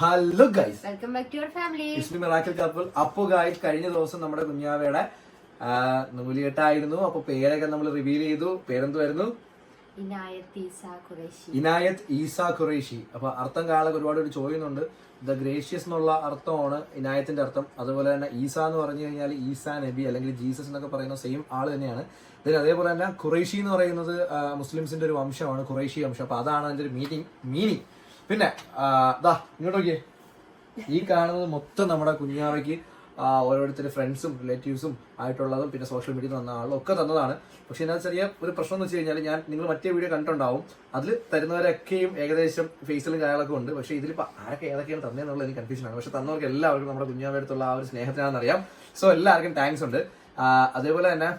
Hello guys welcome back to your family Ismi miracle couple അപ്പോ guys കഴിഞ്ഞ ദിവസം നമ്മുടെ കുഞ്ഞാവയുടെ നൂലികെട്ടായിരുന്നു. അപ്പൊ പേരൊക്കെ നമ്മൾ റിവീൽ ചെയ്തു. പേരെന്തുവായിരുന്നു? ഇനായത്ത് ഈസ ഖുറൈശി. ഇനായത്ത് ഈസ ഖുറേഷി അപ്പൊ അർത്ഥം കാലൊക്കെ ഒരുപാട് പേര് ചോദിക്കുന്നുണ്ട് ദ ഗ്രേഷ്യസ് എന്നുള്ള അർത്ഥമാണ് ഇനായത്തിന്റെ അർത്ഥം. അതുപോലെ തന്നെ ഈസ എന്ന് പറഞ്ഞു കഴിഞ്ഞാൽ ഈസ നബി അല്ലെങ്കിൽ ജീസസ് എന്നൊക്കെ പറയുന്ന സെയിം ആൾ തന്നെയാണ്. ഇതിന് അതേപോലെ തന്നെ ഖുറേഷി എന്ന് പറയുന്നത് മുസ്ലിംസിന്റെ ഒരു വംശമാണ് ഖുറേഷി വംശം. അപ്പൊ അതാണ് അതിന്റെ ഒരു മീനിങ് മീനിങ് പിന്നെ ദാ ഇങ്ങോട്ട് നോക്കിയേ. ഈ കാണുന്നത് മൊത്തം നമ്മുടെ കുഞ്ഞാവയ്ക്ക് ആ, ഓരോരുത്തർ ഫ്രണ്ട്സും റിലേറ്റീവ്സും ആയിട്ടുള്ളതും പിന്നെ സോഷ്യൽ മീഡിയയിൽ തന്ന ആളും ഒക്കെ തന്നതാണ്. പക്ഷെ എന്നാ ചെറിയ ഒരു പ്രശ്നം എന്ന് വെച്ച് കഴിഞ്ഞാൽ ഞാൻ നിങ്ങൾ മറ്റേ വീഡിയോ കണ്ടിട്ടുണ്ടാവും. അതിൽ തരുന്നവരൊക്കെയും ഏകദേശം ഫേസിലും കാര്യങ്ങളൊക്കെ ഉണ്ട്. പക്ഷേ ഇതിലിപ്പോൾ ആരൊക്കെ ഏതൊക്കെയാണ് തന്നെയെന്നുള്ളത് എനിക്ക് കൺഫ്യൂഷനാണ് പക്ഷെ തന്നവർക്ക് എല്ലാവർക്കും നമ്മുടെ കുഞ്ഞാവയുടെ അടുത്തുള്ള ആ ഒരു സ്നേഹത്തിനാണെന്ന് അറിയാം സോ എല്ലാവർക്കും താങ്ക്സ് ഉണ്ട്. അതേപോലെ തന്നെ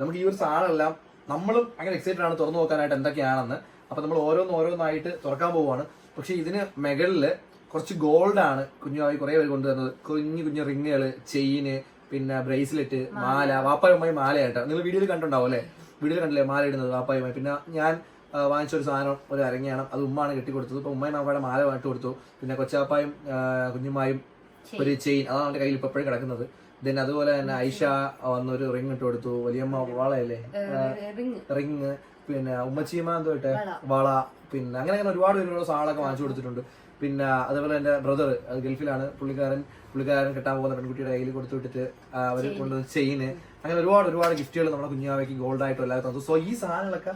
നമുക്ക് ഈ ഒരു സാധനമെല്ലാം നമ്മളും അങ്ങനെ എക്സൈറ്റഡ് ആണ് തുറന്നു നോക്കാനായിട്ട് എന്തൊക്കെയാണെന്ന്. അപ്പൊ നമ്മൾ ഓരോന്ന് ഓരോന്നായിട്ട് തുറക്കാൻ പോവുകയാണ്. പക്ഷെ ഇതിന് മെഗളിൽ കുറച്ച് ഗോൾഡ് ആണ് കുഞ്ഞുമായി കുറെ പേര് കൊണ്ടുവന്നത് കുഞ്ഞു കുഞ്ഞു റിങ്ങുകൾ ചെയിന് പിന്നെ ബ്രേസ്ലെറ്റ് മാല. വാപ്പായുമായി മാലയായിട്ടോ നിങ്ങൾ വീഡിയോയിൽ കണ്ടിട്ടുണ്ടാവും അല്ലേ? വീഡിയോയിൽ കണ്ടില്ലേ മാല ഇടുന്നത് വാപ്പായുമായി? പിന്നെ ഞാൻ വാങ്ങിച്ചൊരു വാങ്ങിച്ച ഒരു സാധനം ഒരു അരങ്ങയാണ് അത് ഉമ്മാണ് കെട്ടിക്കൊടുത്തത്. ഇപ്പൊ ഉമ്മയും അവരുടെ മാല വാങ്ങിട്ട് കൊടുത്തു. പിന്നെ കൊച്ചാപ്പായും കുഞ്ഞുമായും ഒരു ചെയിൻ. അതാണ് അവന്റെ കയ്യിൽ ഇപ്പൊ എപ്പോഴും കിടക്കുന്നത്. ദെൻ അതുപോലെ തന്നെ ഐഷ വന്നൊരു റിങ് ഇട്ട് കൊടുത്തു. വലിയമ്മ വളയല്ലേ? റിങ് പിന്നെ ഉമ്മച്ചീമ എന്തോ വള. പിന്നെ അങ്ങനെ അങ്ങനെ ഒരുപാട് പേരോട് സാളൊക്കെ വാങ്ങിച്ചു കൊടുത്തിട്ടുണ്ട്. പിന്നെ അതേപോലെ എന്റെ ബ്രദർ ഗൾഫിലാണ്. പുള്ളിക്കാരൻ പുള്ളിക്കാരൻ കെട്ടാൻ പോകുന്ന പെൺകുട്ടിയുടെ കയ്യിൽ കൊടുത്തു വിട്ടിട്ട് അവർ കൊണ്ടുവന്ന് ചെയിന്. അങ്ങനെ ഒരുപാട് ഒരുപാട് ഗിഫ്റ്റുകൾ നമ്മുടെ കുഞ്ഞാവയ്ക്ക് ഗോൾഡ് ആയിട്ടും എല്ലാവരും തന്നു. സോ ഈ സാധനങ്ങളൊക്കെ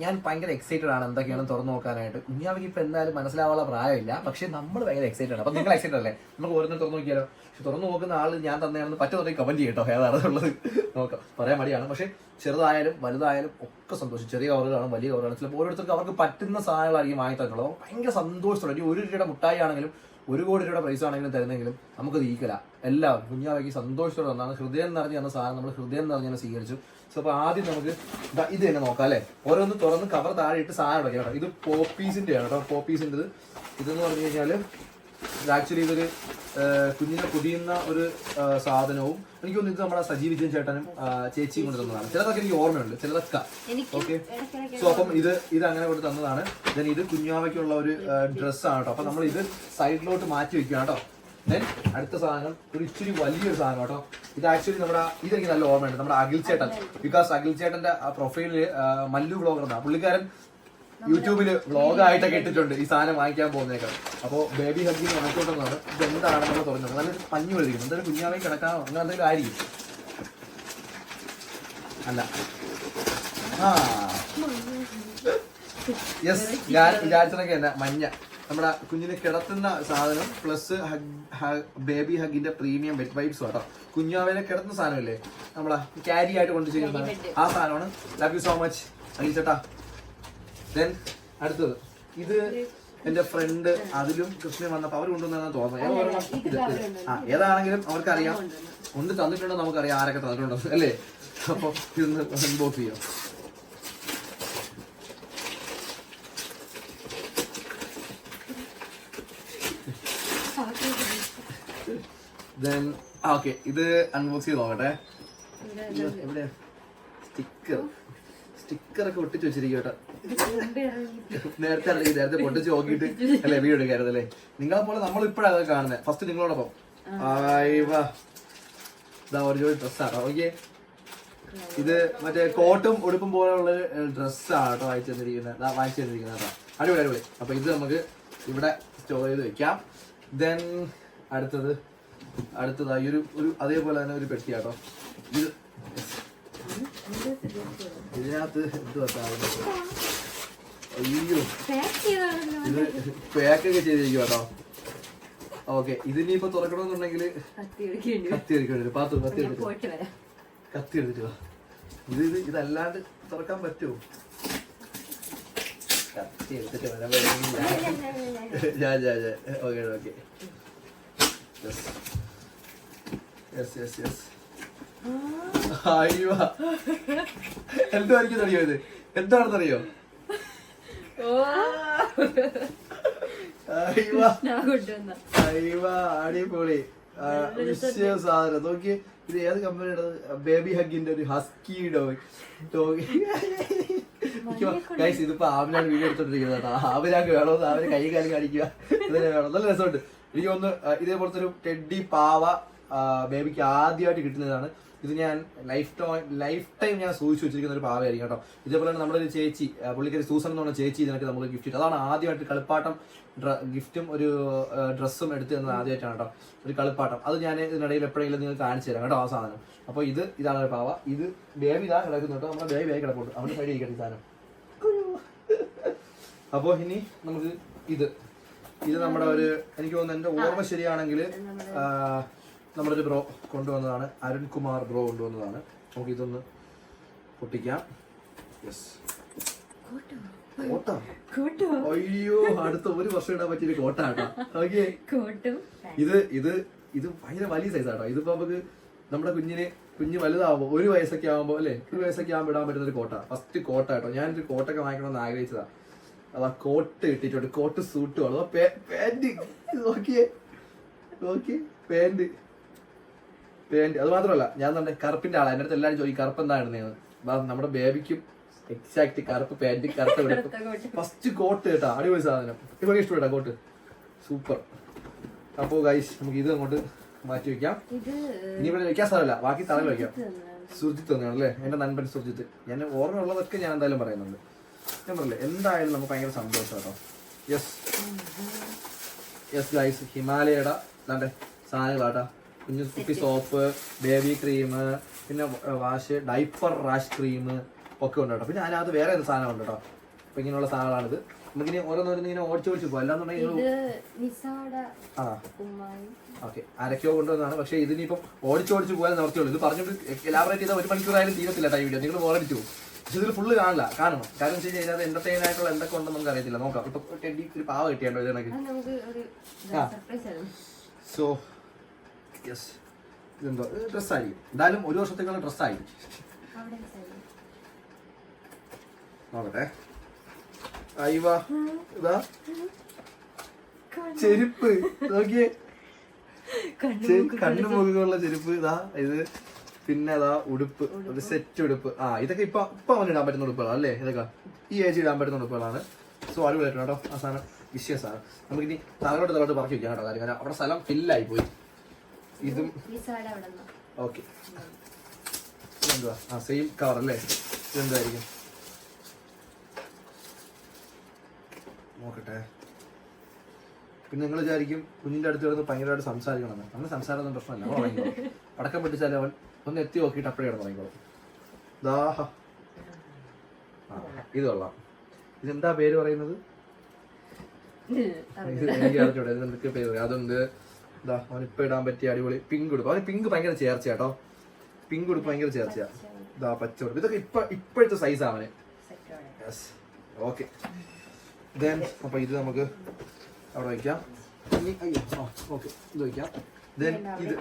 ഞാൻ ഭയങ്കര എക്സൈറ്റഡ് ആണ് എന്തൊക്കെയാണ് തുറന്നു നോക്കാനായിട്ട്. കുഞ്ഞാവിക്ക് ഇപ്പൊ എന്തായാലും മനസ്സിലാവാനുള്ള പ്രായമില്ല. പക്ഷെ നമ്മൾ ഭയങ്കര എക്സൈറ്റഡ് ആണ്. അപ്പൊ നിങ്ങൾ എക്സൈറ്റഡ് അല്ലേ? നമുക്ക് ഓരോന്നും തുറന്നു നോക്കിയാലോ? പക്ഷെ തുറന്നു നോക്കുന്ന ആൾ ഞാൻ തന്നെയാണെന്ന് പറ്റുന്നുണ്ടെങ്കിൽ കമന്റ് ചെയ്യട്ടോ ഏതാണെന്നുള്ളത് നോക്കാം. പറയാൻ മടിയാണ്. പക്ഷെ ചെറുതായാലും വലുതായാലും ഒക്കെ സന്തോഷം. ചെറിയ കവറുകളാണ് വലിയ കവറുകളാണ് ചിലപ്പോൾ ഓരോരുത്തർക്ക് അവർക്ക് പറ്റുന്ന സാധനങ്ങളായിരിക്കും വാങ്ങി തന്നുള്ളത് ഭയങ്കര സന്തോഷത്തോടെ ഒരു രൂപയുടെ മുട്ടായി ആണെങ്കിലും ഒരു കോടി രൂപയുടെ പ്രൈസ് ആണെങ്കിലും തരുന്നെങ്കിലും നമുക്ക് തീക്കല എല്ലാവരും കുഞ്ഞാവയ്ക്ക് സന്തോഷത്തോടെ തന്നാണ്. ഹൃദയം നിറഞ്ഞ് തന്ന സാധനം നമ്മൾ ഹൃദയം നിറഞ്ഞ് സ്വീകരിച്ചു. സോ അപ്പോൾ ആദ്യം നമുക്ക് ഇത് തന്നെ നോക്കാം അല്ലേ? ഓരോന്ന് തുറന്ന് കവർ താഴെ ഇട്ട് സാധനം വെക്കാം കേട്ടോ. ഇത് പോപ്പീസിന്റെ ആണ് കേട്ടോ. പോപ്പീസിന്റെ ഇതെന്ന് പറഞ്ഞു കഴിഞ്ഞാൽ ഇത് ആക്ച്വലി ഇതൊരു കുഞ്ഞിനെ പൊതിയുന്ന ഒരു സാധനവും എനിക്ക് തോന്നുന്നു ഇത് നമ്മുടെ സജീവ് വിജയൻ ചേട്ടനും ചേച്ചിയും കൊണ്ട് തന്നതാണ്. ചിലതൊക്കെ എനിക്ക് ഓർമ്മയുണ്ട്. ചിലതൊക്കെ. ഓക്കെ സോ അപ്പം ഇത് ഇത് അങ്ങനെ കൊണ്ട് തന്നതാണ്. ദെൻ ഇത് കുഞ്ഞാവയ്ക്കുള്ള ഒരു ഡ്രസ്സാണ് കേട്ടോ. അപ്പൊ നമ്മൾ ഇത് സൈഡിലോട്ട് മാറ്റി വെക്കുക കേട്ടോ. ദെൻ അടുത്ത സാധനം ഒരു ഇച്ചിരി വലിയൊരു സാധനം കേട്ടോ. ഇത് ആക്ച്വലി നമ്മുടെ ഇതെനിക്ക് നല്ല ഓർമ്മയുണ്ട് നമ്മുടെ അഖിൽ ചേട്ടൻ. ബിക്കോസ് അഖിൽ ചേട്ടന്റെ പ്രൊഫൈലിൽ മല്ലു ബ്ലോഗർ എന്നാ. പുള്ളിക്കാരൻ യൂട്യൂബിൽ വ്ളോഗായിട്ടൊക്കെ ഇട്ടിട്ടുണ്ട് ഈ സാധനം വാങ്ങിക്കാൻ പോകുന്നേക്കാം അപ്പോൾ ബേബി ഹഗ്ഗി വാങ്ങിക്കോട്ടെന്നാണ് ഇത് എന്താണെന്നാണ് തുടങ്ങുന്നത് നല്ലൊരു പഞ്ഞു എഴുതിയിരിക്കുന്നു എന്തായാലും കുഞ്ഞാവേ കിടക്കാനോ അങ്ങനെ എന്തെങ്കിലും ആയിരിക്കും. അല്ല. ആ. യെസ് ഞാൻ വിചാരിച്ചതൊക്കെ എന്നാ മഞ്ഞ. നമ്മുടെ കുഞ്ഞിന് കിടത്തുന്ന സാധനം പ്ലസ് ബേബി ഹഗിന്റെ പ്രീമിയം വെറ്റ് വൈപ്സ് കേട്ടോ കുഞ്ഞാവേനെ കിടത്തുന്ന സാധനമല്ലേ? നമ്മളെ ക്യാരി ആയിട്ട് കൊണ്ടു ചെയ്യുന്ന ആ സാധനമാണ്. Love you so much Akhil ചേട്ടാ. ദെൻ അടുത്തത്. ഇത് എന്റെ ഫ്രണ്ട് അതിലും കൃഷ്ണൻ വന്നപ്പോ അവർ കൊണ്ടുവന്നാണ് തോന്നുന്നത്. ആ ഏതാണെങ്കിലും അവർക്കറിയാം. കൊണ്ട് തന്നിട്ടുണ്ടോ നമുക്കറിയാം. ആരൊക്കെ തന്നിട്ടുണ്ടോ അല്ലേ? അപ്പൊ ഇതൊന്ന് അൺബോക്സ് ചെയ്യാം. ദെൻ ഓക്കെ ഇത് അൺബോക്സ് ചെയ്ത് നോക്കട്ടെ. എവിടെ സ്റ്റിക്കർ ഒക്കെ ഒട്ടിച്ച് വെച്ചിരിക്കട്ടെ കേട്ടോ. നേരത്തെ അല്ലെങ്കിൽ നേരത്തെ പൊട്ടിച്ച് നോക്കിയിട്ട് അല്ലേ വീഡിയോ എടുക്കാറുണ്ട് അല്ലേ? നിങ്ങളെ പോലെ നമ്മൾ ഇപ്പോഴാണ് അത് കാണുന്നത് ഫസ്റ്റ് നിങ്ങളോടൊപ്പം. ഇതാ ഒരു ജോഡി ഡ്രസ്സാട്ടോ ഓക്കെ ഇത് മറ്റേ കോട്ടും ഉടുപ്പും പോലുള്ള ഡ്രസ്സാണ് കേട്ടോ വായിച്ചു തന്നിരിക്കുന്നത് വായിച്ചു തന്നിരിക്കുന്നത് കേട്ടോ. അടിപൊളി അടിപൊളി. അപ്പൊ ഇത് നമുക്ക് ഇവിടെ സ്റ്റോർ ചെയ്ത് വെക്കാം. ദെൻ അടുത്തത്. അടുത്തതായി ഒരു ഒരു അതേപോലെ തന്നെ ഒരു പെട്ടി കേട്ടോ ഇത് ഇതിനകത്ത് എന്ത് വെക്കാറുണ്ട് അയ്യോ. പാക്ക് ഇത് പാക്കൊക്കെ ചെയ്തിരിക്കും കേട്ടോ ഓക്കെ ഇതിനിപ്പോ തുറക്കണമെന്നുണ്ടെങ്കിൽ കത്തി എടുക്കേണ്ടി പാത്തു കത്തി എടുക്കും കത്തി എടുത്തിട്ട് ഇത് ഇത് ഇതല്ലാണ്ട് തുറക്കാൻ പറ്റുമോ? കത്തി എടുത്തിട്ട് വരാൻ പറ്റില്ല ഞാൻ okay okay. Yes yes yes അയ്യോ. എന്തായിരിക്കും അറിയോ ഇത് എന്താണെന്നറിയോ അടിപൊളി. വിഷയ സാധനം. നോക്കി ഇത് ഏത് കമ്പനിയുടെ ബേബി ഹഗിന്റെ ഒരു ഹസ്കി ഡോഗ് ഡോഗ് ഗൈസ് ഇതിപ്പോ ആവിനാണ് വീഡിയോ എടുത്തോണ്ടിരിക്കുന്നത് കേട്ടോ. ആവിനാക്ക് വേണമെന്ന് അവർ കൈ കാലം കാണിക്കുക. ഇതിനെ വേണം. നല്ല രസമുണ്ട്. എനിക്ക് ഒന്ന് ഇതേപോലത്തെ ഒരു ടെഡി പാവ ബേബിക്ക് ആദ്യമായിട്ട് കിട്ടുന്നതാണ്. ഇത് ഞാൻ ലൈഫ് ടൈം ലൈഫ് ടൈം ഞാൻ സൂക്ഷിച്ചു വെച്ചിരിക്കുന്ന ഒരു പാവയായിരിക്കും കേട്ടോ. ഇതേപോലെ തന്നെ നമ്മുടെ ഒരു ചേച്ചി പുള്ളിക്കാരി സൂസൻ എന്ന് പറഞ്ഞ ചേച്ചി ഇതിനൊക്കെ നമ്മൾ ഗിഫ്റ്റ് ചെയ്തു. അതാണ് ആദ്യമായിട്ട് കളിപ്പാട്ടം ഗിഫ്റ്റും ഒരു ഡ്രസ്സും എടുത്തു തന്നത് ആദ്യമായിട്ടാണ് കേട്ടോ. ഒരു കളിപ്പാട്ടം. അത് ഞാൻ ഇതിനിടയിൽ എപ്പോഴെങ്കിലും നിങ്ങൾ കാണിച്ചു തരാം കേട്ടോ ആ സാധനം. അപ്പോൾ ഇത് ഇതാണ് ഒരു പാവ. ഇത് ബേബി ഇതാ കിടക്കുന്നു കേട്ടോ. നമ്മുടെ ബേബി ആയി കിടപ്പുണ്ട്. അവിടെ സൈഡ് ഇരിക്കട്ടെ സാധനം. അപ്പോൾ ഇനി നമുക്ക് ഇത്. ഇത് നമ്മുടെ ഒരു എനിക്ക് തോന്നുന്നു എന്റെ ഓർമ്മ ശരിയാണെങ്കിൽ നമ്മുടെ ഒരു ബ്രോ കൊണ്ടുവന്നതാണ്. അരുൺകുമാർ ബ്രോ കൊണ്ടുവന്നതാണ്. നമുക്ക് ഇതൊന്ന് പൊട്ടിക്കാം. യെസ് അയ്യോ അടുത്ത ഒരു വർഷം ഇടാൻ പറ്റിയൊരു കോട്ട കേട്ടോ. ഓക്കെ ഇത് ഇത് ഇത് ഭയങ്കര വലിയ സൈസ് ആട്ടോ. ഇതിപ്പോ നമുക്ക് നമ്മുടെ കുഞ്ഞിനെ കുഞ്ഞ് വലുതാവുമ്പോ ഒരു വയസ്സൊക്കെ ആവുമ്പോ അല്ലേ? ഒരു വയസ്സൊക്കെ ആവുമ്പോ ഇടാൻ പറ്റുന്ന ഒരു കോട്ട. ഫസ്റ്റ് കോട്ട കേട്ടോ. ഞാനൊരു കോട്ടൊക്കെ വാങ്ങിക്കണമെന്ന് ആഗ്രഹിച്ചതാ. അതാ കോട്ട് കിട്ടിയിട്ടുണ്ട് കോട്ട് സൂട്ടും അതാ പാന്റ് നോക്കിയേ. നോക്കി പാന്റ് പാന്റ് അത് മാത്രമല്ല ഞാൻ നമ്മുടെ കറുപ്പിന്റെ ആളാ. എന്റെ അടുത്ത് എല്ലാവരും ചോദിക്കും കറുപ്പ് എന്താ ഇടുന്നതെന്ന് അതാ നമ്മുടെ ബേബിക്കും എക്സാക്ട് കറുപ്പ് പാന്റ് കറുത്ത വിടും ഫസ്റ്റ് കോട്ട് കേട്ടോ. അടിപൊളി സാധനം. ഇവിടെ ഇഷ്ടപ്പെട്ടാ കോട്ട് സൂപ്പർ അപ്പോ ഗൈസ് നമുക്ക് ഇത് അങ്ങോട്ട് മാറ്റി വെക്കാം. ഇനി ഇവിടെ വെക്കാൻ സ്ഥലമില്ല. ബാക്കി തറയിൽ വെക്കാം. സുർജിത്ത് തന്നെയാണ് അല്ലേ? എന്റെ നൻപൻ സുർജിത്ത്. ഞാൻ ഓർമ്മ ഉള്ളതൊക്കെ ഞാൻ എന്തായാലും പറയുന്നുണ്ട്. ഞാൻ പറയില്ലേ എന്തായാലും നമുക്ക് ഭയങ്കര സന്തോഷം കേട്ടോ യെസ് യെസ് ഗൈസ് ഹിമാലയയുടെ സാധനങ്ങളാട്ടാ കുഞ്ഞു കുട്ടി സോപ്പ് ബേബി ക്രീം പിന്നെ വാഷ് ഡൈപ്പർ റാഷ് ക്രീം ഒക്കെ ഉണ്ട് കേട്ടോ. പിന്നെ അതിനകത്ത് വേറെ ഒരു സാധനം ഉണ്ട് കേട്ടോ. അപ്പൊ ഇങ്ങനെയുള്ള സാധനങ്ങളാണിത് നമുക്കിനി ഓരോന്നോരോന്ന് ഇങ്ങനെ ഓടിച്ചു ഓടിച്ചു പോകും അല്ലാന്നുണ്ടെങ്കിൽ ആ. ഓക്കെ. അരക്കോ കൊണ്ടുവന്നാണ് പക്ഷേ ഇതിനിപ്പം ഓടിച്ചോടിച്ച് പോയാൽ നിർത്തിയുള്ളൂ ഇത് പറഞ്ഞിട്ട് എലാബറേറ്റ് ചെയ്താൽ ഒരു മണിക്കൂറായാലും തീരത്തില്ല ടൈം വീഡിയോ നിങ്ങൾ ഓടിച്ചു പോകും പക്ഷെ ഇതിൽ ഫുള്ള് കാണില്ല കാണണം കാരണം വെച്ച് കഴിഞ്ഞാൽ എന്റർടൈൻ ആയിട്ടുള്ള എന്തൊക്കെ ഉണ്ടെന്ന് നമുക്ക് അറിയത്തില്ല നോക്കാം. ഇപ്പൊ ടെഡി ഒരു പാവ കിട്ടിയാണ്ടോ ഇതിനൊക്കെ ആ. സോ യെസ് ഇതെന്തോ? ഡ്രസ്സായിരിക്കും എന്തായാലും ഒരു വർഷത്തേക്കുള്ള ഡ്രസ്സായിരിക്കും ആയി. നോക്കട്ടെ. അയ്യവാ ഇതാ. ചെരുപ്പ്. നോക്കിയേ. കണ്ണു മുഖമുള്ള ചെരുപ്പ്. ഇതാ ഇത്. പിന്നെ അതാ ഉടുപ്പ്. ഒരു സെറ്റ് ഉടുപ്പ്. ആ ഇതൊക്കെ ഇപ്പൊ ഇപ്പൊ അവന് ഇടാൻ പറ്റുന്ന ഉടുപ്പുകളാണ് അല്ലേ? ഇതൊക്കെ. ഈ ഏജ് ഇടാൻ പറ്റുന്ന ഉടുപ്പുകളാണ്. സോ അടിപൊളിയായിട്ടുണ്ട് കേട്ടോ ആ സാധനം. വിശ്വസാണ് നമുക്കിനി തലയോട്ട് തലയോട്ട് പറക്കി വെക്കാം കേട്ടോ കാര്യം. കാരണം അവിടെ സ്ഥലം ഫില്ലായി പോയി. ഇതും. ഓക്കെ. ഇതെന്തുവാ? ആ സെയിം കവർ അല്ലേ? ഇതെന്തായിരിക്കും? നോക്കട്ടെ. പിന്നെ നിങ്ങൾ വിചാരിക്കും കുഞ്ഞിന്റെ അടുത്ത് കിടന്ന് ഭയങ്കരമായിട്ട് സംസാരിക്കണമെന്ന്. അങ്ങനെ സംസാരമൊന്നും പ്രശ്നമല്ല. ഉറങ്ങിക്കോളും പടക്കം പൊട്ടിച്ചാൽ അവൻ ഒന്ന് എത്തി നോക്കിയിട്ട് അപ്പഴേ കിടന്ന് ഉറങ്ങിക്കോളും ദാഹ ആ ഇത് കൊള്ളാം. ഇതെന്താ പേര് പറയുന്നത്? എനിക്ക് അറിഞ്ഞൂടെ. ഇത് പേര് അതുണ്ട് ഇതാ അവൻ ഇപ്പൊ ഇടാൻ പറ്റിയ അടിപൊളി പിങ്ക് ഉടുപ്പ്. അവന് പിങ്ക് ഭയങ്കര ചേർച്ച കേട്ടോ പിങ്ക് ഉടുപ്പ് ഭയങ്കര ചേർച്ചയാ. ഇതാ പച്ച ഉടുപ്പ് ഇതൊക്കെ ഇപ്പൊ ഇപ്പോഴത്തെ സൈസ് അവന്. ഓക്കെ ദെൻ അപ്പൊ ഇത് നമുക്ക് അവിടെ വയ്ക്കാം ഓക്കെ ഇത് ദെൻ ഇത്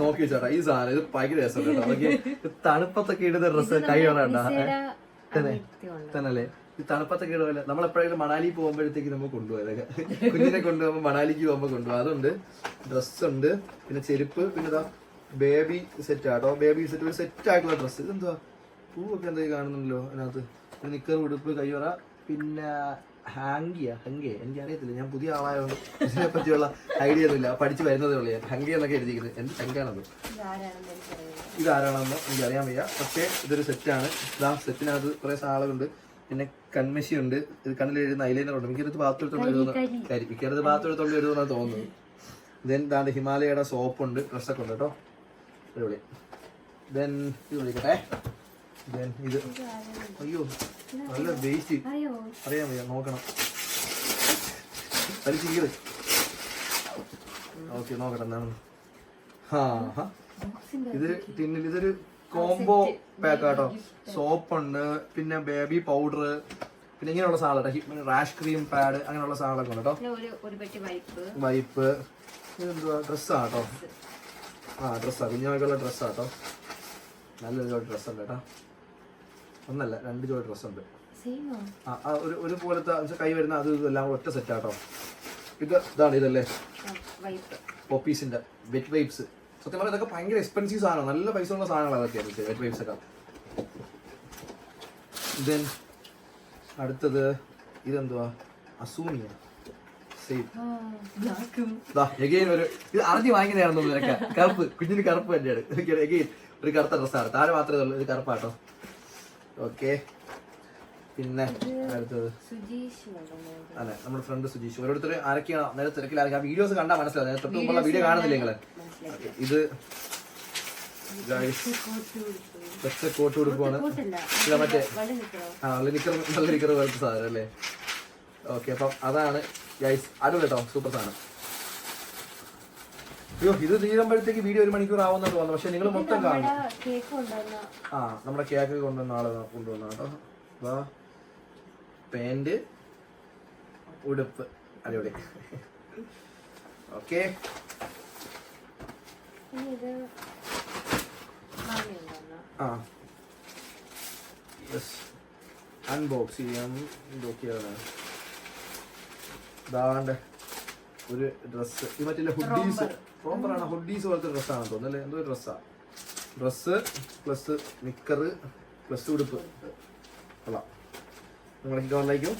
നോക്കി വെച്ചാട്ടാ. ഈ സാധനം ഇത് ഭയങ്കര രസം കേട്ടോ. അതൊക്കെ തണുപ്പത്തൊക്കെ ഇടുന്ന ഡ്രസ്സ് കൈ കൊണ്ടാ തന്നെ. തന്നല്ലേ ഈ തണുപ്പത്തൊക്കെ നമ്മൾ എപ്പോഴെങ്കിലും മണാലി പോകുമ്പോഴത്തേക്ക് നമ്മൾ കൊണ്ടുപോയതൊക്കെ കുഞ്ഞിനെ കൊണ്ടുപോകുമ്പോൾ മണാലിക്ക് പോകുമ്പോൾ കൊണ്ടുപോകും. അതുണ്ട് ഡ്രസ്സ് ഉണ്ട് പിന്നെ ചെരുപ്പ് പിന്നെ ഇതാ ബേബി സെറ്റ് ആട്ടോ ബേബി സെറ്റ് ഒരു സെറ്റ് ആയിട്ടുള്ള ഡ്രസ്സ് ഇതെന്തുവാ? പൂവൊക്കെ എന്തായി കാണുന്നുണ്ടല്ലോ അതിനകത്ത്. നിക്കർ ഉടുപ്പ് കയ്യുറ പിന്നെ ഹാങ്കിയാ എനിക്ക് എനിക്കറിയത്തില്ല. ഞാൻ പുതിയ ആളായതുകൊണ്ട് ഇതിനെ പറ്റിയുള്ള ഐഡിയ ഒന്നുമില്ല പഠിച്ചു വരുന്നതേ ഉള്ളൂ ഞാൻ. ഹങ്കി എന്നൊക്കെ എഴുതിയിരിക്കുന്നത്. എന്ത് ഹങ്കാണത് ഇതാരാണെന്ന് എനിക്കറിയാൻ വയ്യ. പക്ഷേ ഇതൊരു സെറ്റാണ് ഇതാ സെറ്റിനകത്ത് കുറേ സാധനങ്ങളുണ്ട്. പിന്നെ കൺമശി ഉണ്ട്. ഇത് കണ്ണിൽ എഴുതുന്ന ഐലൈനർ ഉണ്ട്. ബാത്ത് എടുത്തോണ്ട് എഴുതുന്ന കരി. മിക്കടുത്ത് ബാത്ത് എഴുതുന്ന തോന്നുന്നു ദെൻ ദാണ്ട് ഹിമാലയയുടെ സോപ്പ് ഉണ്ട്. ഡ്രസ്സൊക്കെ ഉണ്ട് കേട്ടോ. അടിപൊളി. ദെൻ ഇത് വിളിക്കട്ടെ. ദെൻ ഇത്. അയ്യോ നല്ല വേസ്റ്റ് അറിയോ അറിയാൻ വയ്യ. നോക്കണം. വലിച്ചിരിക്കത് ഓക്കെ നോക്കട്ടെ എന്താണ് ഹാ ഹാ ഇത് ടിന്നിൽ ഇതൊരു കോംബോ പാക്ക് കേട്ടോ സോപ്പ് ഉണ്ട് പിന്നെ ബേബി പൗഡർ പിന്നെ ഇങ്ങനെയുള്ള സാധനം റാഷ് ക്രീം പാഡ് അങ്ങനെയുള്ള ഉണ്ട് കേട്ടോ. വൈപ്പ് വൈപ്പ് ഡ്രസ്സാണ് ഡ്രസ്സാട്ടോ ആ ഡ്രസ്സാ കുഞ്ഞുങ്ങൾക്കുള്ള ഡ്രസ്സാട്ടോ നല്ലൊരു ജോഡി ഡ്രസ്സ് ഉണ്ട് കേട്ടോ. ഒന്നല്ല രണ്ട് ജോഡി ഡ്രസ്സ് ഉണ്ട്. സെയിമോ ആ? ഒരു ഒരു പോലത്തെ കൈ വരുന്ന അത് ഇതെല്ലാം ഒറ്റ സെറ്റ് ആട്ടോ ഇത് ഇതാണ് ഇതല്ലേ? പോപ്പീസിന്റെ വെറ്റ് വൈപ്സ് സത്യം പറഞ്ഞാൽ ഇതൊക്കെ ഭയങ്കര എക്സ്പെൻസീവ് സാധനം നല്ല പൈസ ഉള്ള സാധനങ്ങളാണ് അതൊക്കെ വെറ്റ് വൈപ്സ് ഒക്കെ. ദെൻ അടുത്തത് ഇതെന്തുവാ? അസൂമിയ സെയിം ദാ എഗെയിൻ ഒരു ഇത് അറിഞ്ഞ് വാങ്ങിക്കുന്നതാണെന്ന് തോന്നുന്നു നിനക്ക്. കറുപ്പ് കുഞ്ഞിന് കറുപ്പ് തന്നെയാണ്. എഗെയിൻ ഒരു കറുത്ത ഡ്രസ്സാണ് താഴെ മാത്രമേ ഉള്ളൂ ഇത് കറുപ്പാട്ടോ. ഓക്കെ പിന്നെ അടുത്തത്. അല്ലെ നമ്മുടെ ഫ്രണ്ട് സുജീഷ്. ഓരോരുത്തർ ആരൊക്കെയാണ്? അന്നേരം തിരക്കിൽ ആരൊക്കെ ആ വീഡിയോസ് കണ്ടാൽ മനസ്സിലാവും. നേരെ തൊട്ട് മുമ്പുള്ള വീഡിയോ കാണുന്നില്ല നിങ്ങൾ? ഇത് കോട്ട് ഉടുപ്പാണ്. മറ്റേ ആ നല്ല നിക്കർ നല്ല നിക്കർ പോലത്തെ സാധനം അല്ലേ? ഓക്കെ അപ്പം അതാണ് ഗൈസ് അടിപൊളി കേട്ടോ സൂപ്പർ സാധനം. അയ്യോ ഇത് തീരുമ്പോഴത്തേക്ക് വീഡിയോ ഒരു മണിക്കൂർ ആവുന്ന തോന്നുന്നു പക്ഷെ നിങ്ങൾ മൊത്തം കാണും. ആ നമ്മുടെ കേക്ക് കൊണ്ടുവന്ന ആളെ കൊണ്ടുവന്ന കേട്ടോ വാ. പാന്റ് ഉടുപ്പ്. അടിപൊളി. ഓക്കെ. ആ. യെസ് അൺബോക്സ് ചെയ്യാം ഇതൊക്കെയാണ് ദാണ്ട് ഒരു ഡ്രസ്സ് ഇത് മറ്റേ ഹുഡീസ് റോംബറാണ് ഹുഡീസ് പോലത്തെ ഡ്രസ്സാണ് തോന്നുന്നു അല്ലേ? എന്തോ ഡ്രസ്സാ ഡ്രസ്സ് പ്ലസ് നിക്കറ് പ്ലസ് ഉടുപ്പ്. കൊള്ളാം. നിങ്ങളൊക്കെ കൊള്ളേക്കും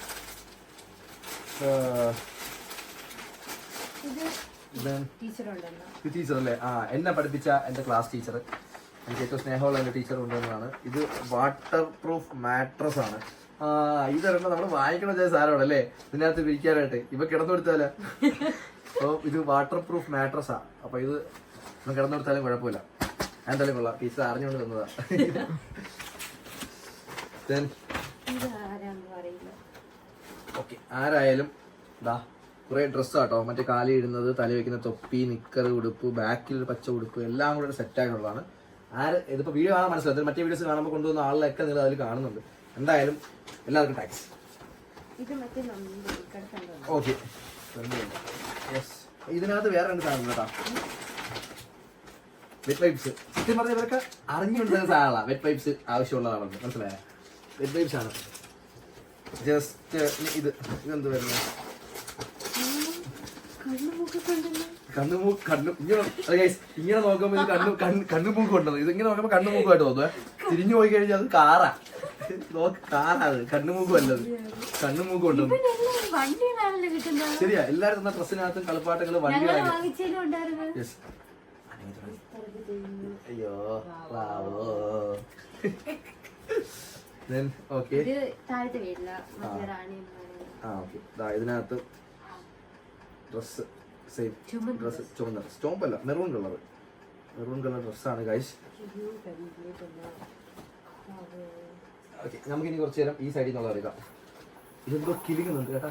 ഇത് ടീച്ചർ അല്ലേ ആ എന്നെ പഠിപ്പിച്ച എന്റെ ക്ലാസ് ടീച്ചർ എനിക്ക് ഏറ്റവും സ്നേഹമുള്ള എന്റെ ടീച്ചർ ഉണ്ടെന്നാണ് ഇത് വാട്ടർ പ്രൂഫ് മാട്രസ് ആണ്. ആ ഇതൊരെണ്ണം നമ്മൾ വാങ്ങിക്കണ ചെയ്ത സാധനമാണ് അല്ലേ ഇതിനകത്ത് വിരിക്കാനായിട്ട്. ഇവ കിടന്നു കൊടുത്താലോ അപ്പോൾ ഇത് വാട്ടർ പ്രൂഫ് മാട്രസാ അപ്പോൾ ഇത് നമ്മൾ കിടന്നു കൊടുത്താലും കുഴപ്പമില്ല എന്തായാലും കൊള്ളാം. ടീച്ചർ അറിഞ്ഞുകൊണ്ട് തന്നതാ. ഓക്കെ ആരായാലും ഇതാ കുറെ ഡ്രസ്സ് കേട്ടോ മറ്റേ കാലി ഇടുന്നത് തല വെക്കുന്ന തൊപ്പി നിക്കർ ഉടുപ്പ് ബാക്കിൽ ഒരു പച്ച ഉടുപ്പ് എല്ലാം കൂടെ ഒരു സെറ്റ് ആയിട്ടുള്ളതാണ്. ആര് ഇതിപ്പോ വീഡിയോ കാണാൻ മനസ്സിലായി. മറ്റേ വീഡിയോസ് കാണുമ്പോൾ കൊണ്ടുവന്ന ആളിലൊക്കെ നിങ്ങൾ അതിൽ കാണുന്നുണ്ട്. എന്തായാലും എല്ലാവർക്കും ടാക്സ് ഓക്കെ. യെസ് ഇതിനകത്ത് വേറെ രണ്ട് സാധനം കേട്ടോ. വെറ്റ് വൈപ്സ് സത്യം പറഞ്ഞ ഇവരൊക്കെ അറിഞ്ഞുകൊണ്ടിരുന്ന സാധനമാണ് വെറ്റ് വൈപ്സ് ആവശ്യമുള്ളതാണെന്ന് മനസ്സിലായ? വെറ്റ് വൈപ്സ് ആണ്. ജസ്റ്റ് ഇത് ഇതെന്ത് വരുന്നത് കണ്ണു ഇങ്ങനെ നോക്കുമ്പോ ഇത് കണ്ണു കണ്ണുമൂക്ക് കണ്ണു മൂക്ക് കൊണ്ടത് ഇത് ഇങ്ങനെ നോക്കുമ്പോ കണ്ണുമൂക്കുമായിട്ട് തോന്നുന്നു തിരിഞ്ഞു പോയി കഴിഞ്ഞാൽ അത് കാറാ. നോക്ക് കാറാ അത്. കണ്ണുമൂക്കും മൂക്ക് വല്ലത് കണ്ണു മൂക്ക് കൊണ്ടുവന്നു വണ്ടിയിലാണല്ലോ കിട്ടുന്നത്. ശരിയാ എല്ലാരും തന്ന ഡ്രസ്സിനകത്തും കളിപ്പാട്ടങ്ങൾ വണ്ടി യെസ് അയ്യോ ദെൻ ഓക്കെ ആ ഓക്കെ ദാ ഇതിനകത്ത് ഡ്രസ്സ് സെയിം ചുമന്ന ഡ്രസ്സ് ചുവന്ന ഡ്രസ് ചോമ്പല്ല മെറൂൺ കളർ മെറൂൺ കളർ ഡ്രസ്സാണ് ഗൈസ് ഓക്കെ നമുക്കിനി കുറച്ച് നേരം ഈ സൈഡിൽ നിന്നുള്ള എടുക്കാം. ഇതെന്തോ കിളിക്കുന്നുണ്ട് കേട്ടാ.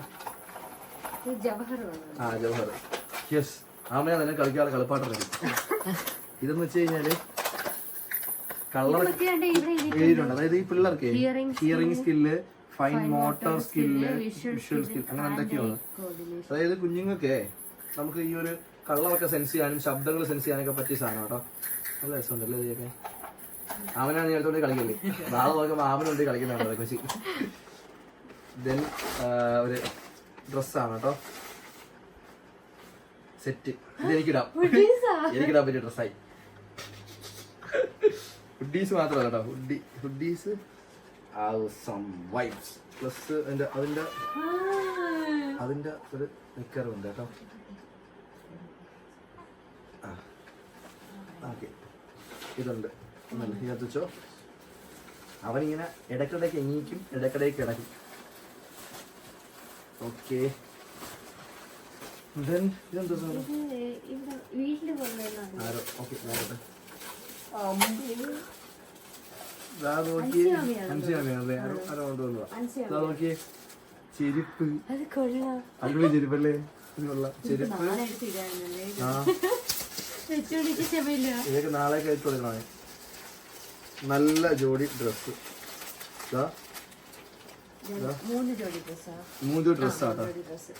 ഇത് ജവഹർ വന്നത് ആ ജവഹർ. യെസ് ആമയാ തന്നെ കളിക്കാതെ കളിപ്പാട്ടം ഇതെന്ന് വെച്ച് കഴിഞ്ഞാൽ എഴുതിയിട്ടുണ്ട്. അതായത് ഈ പിള്ളേർക്ക് hearing skill fine motor skill visual skill അങ്ങനെ എന്തൊക്കെയാണ്. അതായത് കുഞ്ഞുങ്ങൾക്ക് നമുക്ക് ഈ ഒരു കളറൊക്കെ സെൻസ് ചെയ്യാനും ശബ്ദങ്ങൾ സെൻസ് ചെയ്യാനൊക്കെ പറ്റിയ സാധനം കേട്ടോ. നല്ല രസമുണ്ടല്ലേ ഇതൊക്കെ? അവനാണ് നീ അടുത്തോണ്ട് കളിക്കല്ലേ നാളെ നോക്കുമ്പോൾ ആമനുണ്ട് കളിക്കുന്നതാണ് അതൊക്കെ വെച്ച് ദെൻ ഒരു ഡ്രസ്സാണ് കേട്ടോ. സെറ്റ് ഇത് എനിക്കിടാം? എനിക്കിടാൻ പറ്റിയ ഡ്രസ്സായി ഹുഡീസ് മാത്രമല്ല കേട്ടോ ഹുഡി ഹുഡീസ് വൈബ്സ് പ്ലസ് അതിന്റെ അതിന്റെ അതിന്റെ ഒരു നിക്കറുണ്ട് കേട്ടോ ആ. ഓക്കെ. ഇതുണ്ട്. ഒന്നല്ല ഇതിനകത്ത് വെച്ചോ അവനിങ്ങനെ ഇടയ്ക്കിടയ്ക്ക് എങ്ങീക്കും ഇടയ്ക്കിടയ്ക്ക് കിടക്കും. ഓക്കെ. ഇതെന്താ സാധനം? ഇത് ഇവിടെ വീട്ടിൽ കൊണ്ടുവന്നാണ് ആരോ? ഓക്കെ ദാ നോക്കിയേ. ചെരുപ്പ്. അടിപൊളി ചെരുപ്പല്ലേ? ചെരുപ്പ്. ഇതൊക്കെ നാളെ കഴിച്ചു കൊടുക്കണേ. നല്ല ജോഡി ഡ്രസ് മൂന്ന് ജോഡി ഡ്രസ്സാ. മൂന്ന് ഡ്രസ് ആട്ടോ ജോഡി ഡ്രസ്സ്.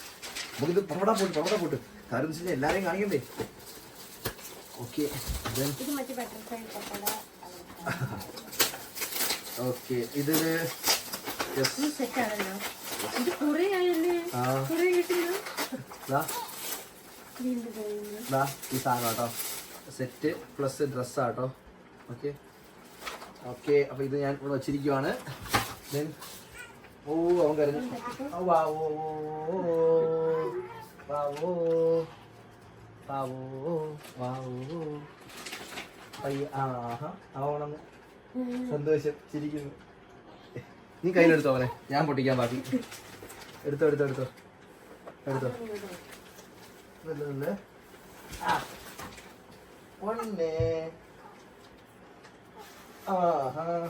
നമുക്കിത് പുറപ്പെടാൻ പോട്ട് പുറപ്പെടാൻ പോട്ട്. കാര്യം എല്ലാരെയും കാണിക്കണ്ടേ? ഓക്കെ ഓക്കെ ഇത്. ഈ സാധനം കേട്ടോ സെറ്റ് പ്ലസ് ഡ്രസ്സാട്ടോ ഓക്കെ ഓക്കെ അപ്പൊ ഇത് ഞാൻ ഇവിടെ വെച്ചിരിക്കുവാണ്. Then, ഓ അവൻ കരഞ്ഞു. വാവോ വാവോ വാവോ. വാവോ ആഹാ സന്തോഷം ചിരിക്കുന്നു. നീ കയ്യിലെടുത്തോ അവനെ. ഞാൻ പൊട്ടിക്കാൻ ബാക്കി എടുത്തോ എടുത്തോ എടുത്തോ. എടുത്തോ. ഒന്നേ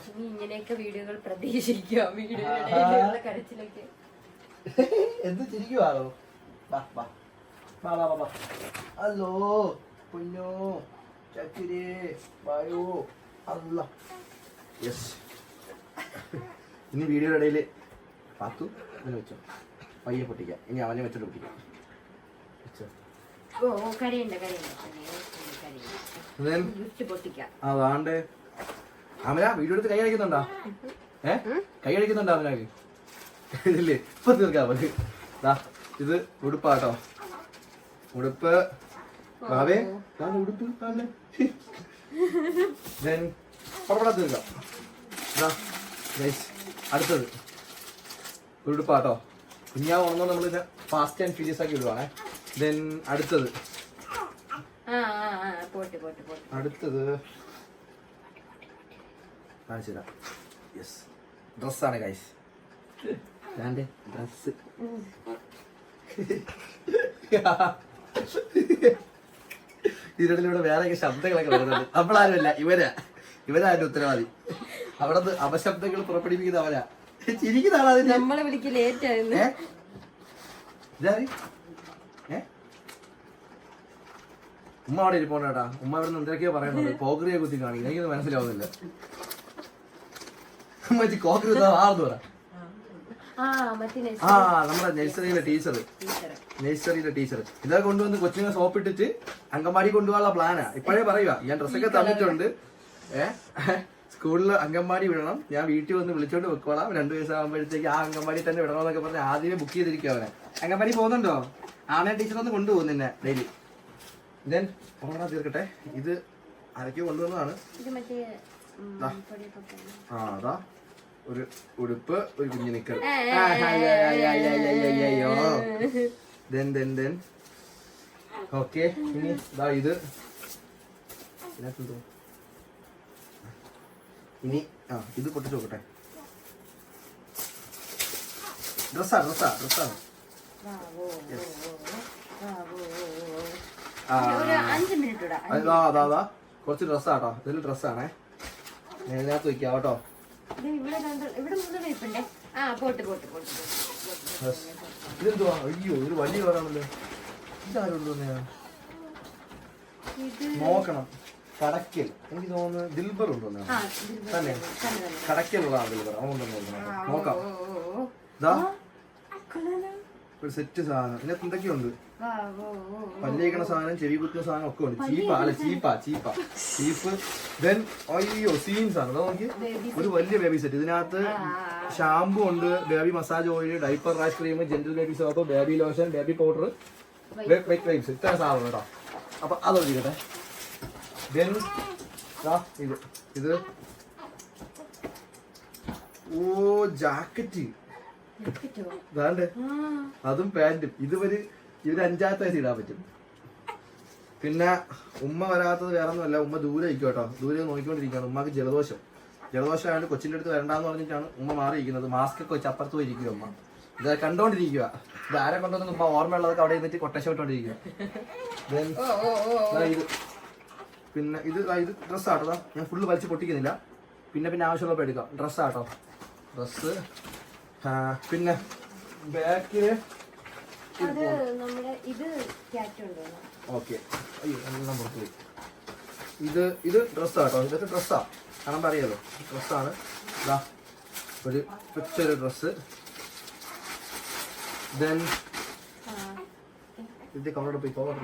ഇനി ഇങ്ങനെയൊക്കെ വീഡിയോകൾ പ്രതീക്ഷിക്കുക. വീഡിയോയുടെ കരച്ചിലൊക്കെ. എന്ത് ചിരിക്കുവാണോ? വാ വാ. വാ വാ വാ ഹലോ കുഞ്ഞോ ചക്കിരേ വായോ അല്ല യെസ് ഇനി വീഡിയോയുടെ ഇടയിൽ പാത്തു അങ്ങനെ വെച്ചോ. പയ്യെ പൊട്ടിക്കാം. ഇനി അവനെ വെച്ചിട്ട് പൊട്ടിക്കാം. വെച്ചോ. അതാണ്ട്. അമല വീഡിയോ എടുത്ത് കൈ അടിക്കുന്നുണ്ടോ? ഏ? കൈ അടിക്കുന്നുണ്ടോ അമലാക്ക് ഇതില്ലേ ഇപ്പൊ തീർക്കാം ദാ ഇത് ഉടുപ്പാട്ടോ. ഉടുപ്പ്. ബാബേ ഉടുപ്പ് ദാണ്ടെ. Then, പടപട തീർക്കാം. ദാ, guys, അടുത്തത്. ഒരു ഉടുപ്പാട്ടോ. കുഞ്ഞാവ് ഉണന്നോ നമ്മൾ ഫാസ്റ്റ് ആൻഡ് ഫ്യൂരിയസ് ആക്കി വിടുവാണേ ദെൻ അടുത്തത്. അടുത്തത്. കാണിച്ചു തരാം. യെസ് ഡ്രസ്സാണ് ഗൈസ് ഡ്രസ് ഇതിനിടയിലൂടെ വേറെ ശബ്ദങ്ങളൊക്കെ വരുന്നുണ്ട്. നമ്മളാരുമല്ല ഇവരാ. ഇവരാരുടെ ഉത്തരവാദി. അവിടെ നിന്ന് അപശബ്ദങ്ങൾ പുറപ്പെടുവിക്കുന്ന അവരാ. ചിരിക്കുന്നതാണ് അതിന്റെ നമ്മളെ വിളിക്ക് ലേറ്റ് ആയിരുന്നു? ഉമ്മ അവിടെ ഇരിപ്പോണ്ടാ ഉമ്മ അവിടെ നിന്ന് എന്തൊക്കെയോ പറയുന്നത് കോക്രിയെ കുത്തി കാണി എനിക്കൊന്നും മനസ്സിലാവുന്നില്ല. ഉമ്മച്ചി കോക്രി ആർന്നു പറ. ആ നമ്മുടെ നഴ്സറിയിലെ ടീച്ചർ ടീച്ചർ നഴ്സറിയിലെ ടീച്ചർ. ഇതൊക്കെ കൊണ്ടുവന്ന് കൊച്ചിനെ സോപ്പിട്ടിട്ട് അങ്കൻവാടി കൊണ്ടുപോകാനുള്ള പ്ലാനാ. ഇപ്പോഴേ പറയുക ഞാൻ ഡ്രസ്സൊക്കെ തന്നിട്ടുണ്ട്. ഏ? സ്കൂളിൽ അങ്കൻവാടി വിടണം. ഞാൻ വീട്ടിൽ വന്ന് വിളിച്ചോണ്ട് വെക്കോളാം രണ്ടു വയസ്സാകുമ്പോഴത്തേക്ക് ആ അങ്കൻവാടി തന്നെ വിടണം എന്നൊക്കെ പറഞ്ഞ് ആദ്യമേ ബുക്ക് ചെയ്തിരിക്കും അവനെ. അങ്കൻവാടി പോകുന്നുണ്ടോ? ആണെ ടീച്ചർ ഒന്ന് കൊണ്ടുപോകും നിന്നെ ഡെയിലി. ദെൻ ഓണ തീർക്കട്ടെ. ഇത് അരക്ക് കൊണ്ടുവന്നതാണ്. ഇത് ആ അതാ ഒരു ഉടുപ്പ് ഒരു കുഞ്ഞു നിക്കൽ ദെൻ ദെൻ ദെൻ ഓക്കെ ഇനി ഇതാ. ഇത് ഇനി ആ ഇത് പൊട്ടിച്ച് നോക്കട്ടെ. ഡ്രസ്സാ ഡ്രസ്സാ ഡ്രസ്സാണ് കുറച്ച് ഡ്രസ്സാട്ടോ ഇതിൽ ഡ്രസ്സാണേ ഞാൻ ഇതിനകത്ത് വെക്കാം കേട്ടോ. ഇവിടെ ഇവിടെ മൂന്ന് ടൈപ്പുണ്ടേ ആ പോട്ട് പോട്ട്, പോട്ട്. ഇതെന്തുവാ? അയ്യോ ഇത് വലിയ കളറാണല്ലോ ഇതാരും നോക്കണം കടക്കൽ എനിക്ക് തോന്നുന്നു ദിൽബർ ഉണ്ടോ തന്നെ. കടക്കലുള്ളതാണ് ദിൽബർ അവൻ കൊണ്ടുവന്ന് നോക്കാം. ഇതാ ഒരു സെറ്റ് സാധനം. ഇതിനകത്ത് എന്തൊക്കെയുണ്ട്. പല്ലേക്കണ സാധനം ചെവി കുത്തുന്ന സാധനം ഒക്കെ ഉണ്ട്. ചീപ്പാ അല്ല? ചീപ്പാ ചീപ്പാ. ചീപ്പ്. ദെൻ അയ്യോ സീൻസ് ആണ് അതോ നോക്കി ഒരു വലിയ ബേബി സെറ്റ് ഇതിനകത്ത് ഷാമ്പു ഉണ്ട് baby massage oil diaper rash cream gentle baby soap baby lotion baby powder wet wipes ഇത്ര സാധനം കേട്ടോ. അപ്പൊ അത് ഒഴിക്കട്ടെ. ദെൻ ഇത്. ഇത്. ഓ ജാക്കറ്റ്. അതും പാന്റും. ഇതുവരെ ഇവർ അഞ്ചാമത്തെ വയസ്സ് ഇടാൻ പറ്റും. പിന്നെ ഉമ്മ വരാത്തത് വേറെ ഒന്നുമല്ല ഉമ്മ ദൂരെ ഇരിക്കും കേട്ടോ. ദൂരെ നോക്കിക്കൊണ്ടിരിക്കുകയാണ്. ഉമ്മക്ക് ജലദോഷം. ജലദോഷം ആയതുകൊണ്ട് കൊച്ചിന്റെ അടുത്ത് വരണ്ടാന്ന് പറഞ്ഞിട്ടാണ് ഉമ്മ മാറിയിരിക്കുന്നത്. മാസ്ക് ഒക്കെ വെച്ച് അപ്പുറത്ത് പോയിരിക്കുക ഉമ്മ. ഇത് കണ്ടോണ്ടിരിക്കുക ഇത് ആരെ കൊണ്ടുവന്നു ഉമ്മ ഓർമ്മയുള്ളതൊക്കെ അവിടെ ഇരുന്നിട്ട് കൊട്ടേഷൻ വിട്ടോണ്ടിരിക്കുക ഇത് പിന്നെ ഇത് ഇത് ഡ്രസ്സാട്ടോ ഞാൻ ഫുള്ള് വലിച്ച് പൊട്ടിക്കുന്നില്ല. പിന്നെ പിന്നെ ആവശ്യമുള്ളപ്പോൾ എടുക്കാം. ഡ്രസ്സാട്ടോ ഡ്രസ്സ് പിന്നെ ബാക്കിൽ അത് നമ്മുടെ ഇത് ക്യാറ്റ് ഉണ്ടോ ഓക്കെ. അയ്യോ എല്ലാം പുറത്ത് പോയി ഇത് ഇത് ഡ്രസ്സാട്ടോ ഇതൊക്കെ ഡ്രസ്സാ കാരണം അറിയാലോ ഡ്രസ്സാണ് ഇതാ ഒരു ഒറ്റൊരു ഡ്രസ്സ് ദെൻ ഇത് കവറോടെ പോയി കവർ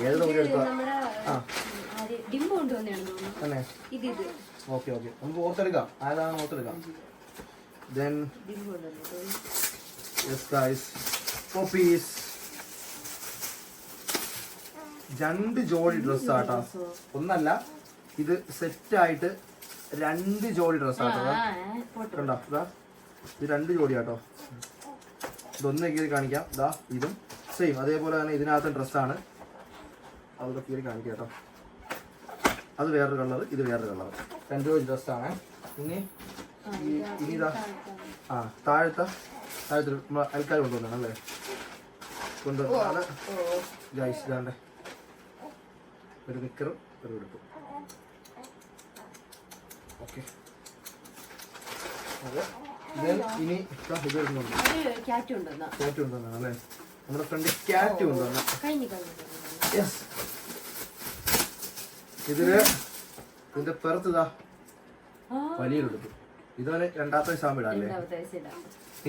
ഏത് നമുക്ക് എടുക്കാം ആ. തന്നെ. Okay okay. നമുക്ക് ഓർത്തെടുക്കാം. ആരാണ് ഓർത്തെടുക്കാം? ദെൻ യെസ് ഗൈസ് പോപ്പീസ് രണ്ട് ജോഡി ഡ്രസ് ആട്ടോ. ഒന്നല്ല ഇത് സെറ്റ് ആയിട്ട് രണ്ട് ജോഡി ഡ്രസ്സാട്ടോ ആട്ടോ. കണ്ടോ? ഇതാ. ഇത് രണ്ട് ജോഡിയാട്ടോ ഇതൊന്ന് കീറി കാണിക്കാം. ഇതാ ഇതും സെയിം അതേപോലെ തന്നെ ഇതിനകത്ത് ഡ്രസ്സാണ് അതൊക്കെ കീറി കാണിക്കാം കേട്ടോ. അത് വേറൊരു കളർ ഇത് വേറൊരു കളർ രണ്ട് ജോഡി ഡ്രസ്സാണ് ഇനി ഇനി ഇതാ ആ താഴത്തെ താഴത്തെ നമ്മൾ ആൾക്കാർ കൊണ്ടുവന്നാണ് അല്ലേ? കൊണ്ടുവന്നത് ഓ ഗൈസ് ഇതാണ്ട് ഒരു നിക്കറും ഒരു ഉടുപ്പും. ഓക്കെ. അതെ. ഇനി ഇതാ വരുന്നുണ്ട്. ക്യാറ്റ് കൊണ്ടുവന്നാണ് അല്ലേ? നമ്മുടെ ഫ്രണ്ട് ക്യാറ്റ് കൊണ്ടുവന്ന. യെസ് ഇതിൽ ഇതിന്റെ പുറത്ത് ഇതാ ആ വലിയൊരു ഉടുപ്പ്. ഇതവന് രണ്ടാമത്തെ സാമ്പിടാല്ലേ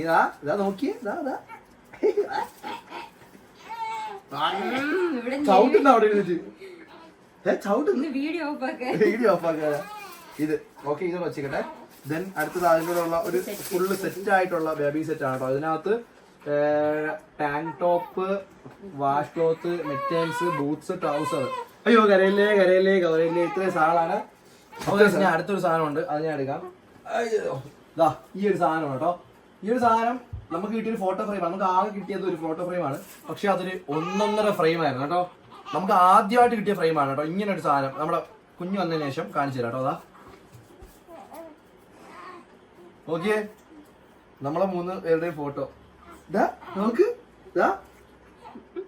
ഇതാ ഇതാ നോക്കിയേ ഇതാ ഇതാ. ചവിട്ടുന്ന അവിടെ ഇരുന്നിട്ട്. ഏ ചവിട്ടുന്നു? വീഡിയോ വീഡിയോ ഇത് ഓക്കെ ഇത് ദെൻ അടുത്തത് അതിന്റെ ഉള്ള ഒരു ഫുള്ള് സെറ്റ് ആയിട്ടുള്ള ബേബി സെറ്റ് ആണ് കേട്ടോ. അതിനകത്ത് tank top wash cloth മെറ്റേൽസ് boots trouser അയ്യോ കരയില്ലേ കരയില്ലേ കവരയില്ലേ ഇത്രയും സാധനമാണ്. ഞാൻ അടുത്തൊരു സാധനമുണ്ട്. അത് ഞാൻ എടുക്കാം. അയ്യോ ഇതാ ഈ ഒരു സാധനം കേട്ടോ. ഈ ഒരു സാധനം നമുക്ക് കിട്ടിയൊരു ഫോട്ടോ ഫ്രെയിം നമുക്ക് ആകെ കിട്ടിയത് ഒരു ഫോട്ടോ ഫ്രെയിമാണ് പക്ഷെ അതൊരു ഒന്നൊന്നര ഫ്രെയിം ആയിരുന്നു കേട്ടോ. നമുക്ക് ആദ്യമായിട്ട് കിട്ടിയ ഫ്രെയിമാണ് കേട്ടോ. ഇങ്ങനെ ഒരു സാധനം. നമ്മുടെ കുഞ്ഞു വന്നതിന് ശേഷം കാണിച്ചു തരാം കേട്ടോ അതാ. നോക്കിയേ. നമ്മളെ മൂന്ന് പേരുടെയും ഫോട്ടോ ഇതാ നമുക്ക് ഇതാ.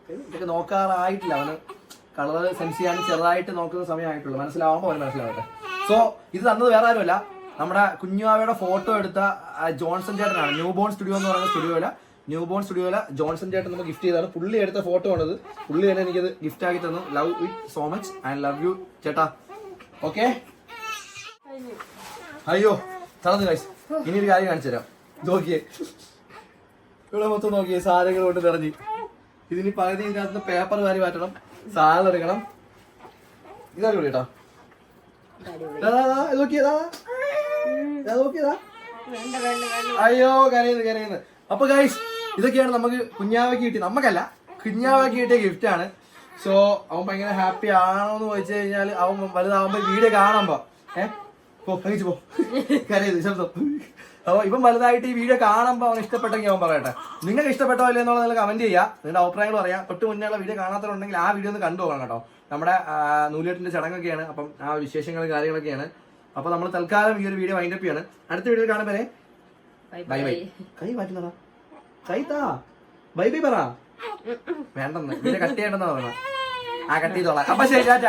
ഇതൊക്കെ നോക്കാറായിട്ടില്ല. അവന് കളർ സെൻസ് ചെയ്യാൻ ചെറുതായിട്ട് നോക്കുന്ന സമയമായിട്ടുള്ളൂ. മനസ്സിലാവുമ്പോൾ അവന് മനസ്സിലാവട്ടെ. സോ ഇത് തന്നത് വേറെ ആരുമല്ല. നമ്മുടെ കുഞ്ഞുവാവയുടെ ഫോട്ടോ എടുത്ത ജോൺസൺ ചേട്ടനാണ്. ന്യൂ ബോൺ സ്റ്റുഡിയോ എന്ന് പറയുന്ന സ്റ്റുഡിയോയില. ന്യൂ ബോൺ സ്റ്റുഡിയോയില ജോൺസൺ ചേട്ടൻ നമുക്ക് ഗിഫ്റ്റ് ചെയ്താണ് പുള്ളി എടുത്ത ഫോട്ടോ ആണത്. പുള്ളി തന്നെ എനിക്കത് ഗിഫ്റ്റ് ആക്കി തന്നു. Love it so much and love you ചേട്ടാ. ഓക്കെ അയ്യോ തളർന്നു ഗൈസ് ഇനി ഒരു കാര്യം കാണിച്ചു തരാം. നോക്കിയേ. ഇവിടെ മൊത്തം നോക്കിയേ സാധനങ്ങൾ കൊണ്ട് നിറഞ്ഞു. ഇതിന് പകുതി ഇതിനകത്ത് പേപ്പർ വാരി മാറ്റണം. സാധനം എടുക്കണം. ഇതാണ് കേട്ടോ. നോക്കിയതാ നോക്കിയതാ? അയ്യോ കരയുന്നു കരയുന്നു. അപ്പൊ ഗൈസ് ഇതൊക്കെയാണ് നമുക്ക് കുഞ്ഞാവയ്ക്ക് കിട്ടി നമുക്കല്ല കുഞ്ഞാവയ്ക്ക് കിട്ടിയ ഗിഫ്റ്റ് ആണ്. സോ അവൻ ഭയങ്കര ഹാപ്പി ആണോ എന്ന് ചോദിച്ചു കഴിഞ്ഞാൽ അവൻ വലുതാവുമ്പോ വീഡിയോ കാണുമ്പോ ഏഹ് പോ കഴിച്ചു പോ. കരയുന്നു ശബ്ദം. അപ്പൊ ഇപ്പം വലുതായിട്ട് ഈ വീഡിയോ കാണുമ്പോൾ അവൻ ഇഷ്ടപ്പെട്ടെങ്കിൽ അവൻ പറയട്ടെ. നിങ്ങൾക്ക് ഇഷ്ടപ്പെട്ടോ ഇല്ലേ എന്നുള്ളത് നിങ്ങൾ കമന്റ് ചെയ്യുക നിങ്ങളുടെ അഭിപ്രായങ്ങൾ പറയാം. തൊട്ട് മുന്നേ ഉള്ള വീഡിയോ കാണാത്തവരുണ്ടെങ്കിൽ ആ വീഡിയോ ഒന്ന് കണ്ടു പോകാം കേട്ടോ. നമ്മുടെ നൂലേട്ടിന്റെ ചടങ്ങൊക്കെയാണ്. അപ്പം ആ വിശേഷങ്ങളും കാര്യങ്ങളൊക്കെയാണ്. അപ്പൊ നമ്മൾ തൽക്കാലം ഈ ഒരു വീഡിയോ വൈൻഡപ്പ് ചെയ്യാണ്. അടുത്ത വീഡിയോ കാണുമ്പോൾ ബൈ ബൈ ബൈ. കൈ മാറ്റുന്നതാ. കൈ താ ബൈ ബൈ പറ. വേണ്ടെന്ന്. വീഡിയോ കട്ട് ചെയ്യണ്ടെന്നാ പറഞ്ഞ ആ കട്ട് ചെയ്തോളാം. അപ്പൊ ശരി ടാറ്റ.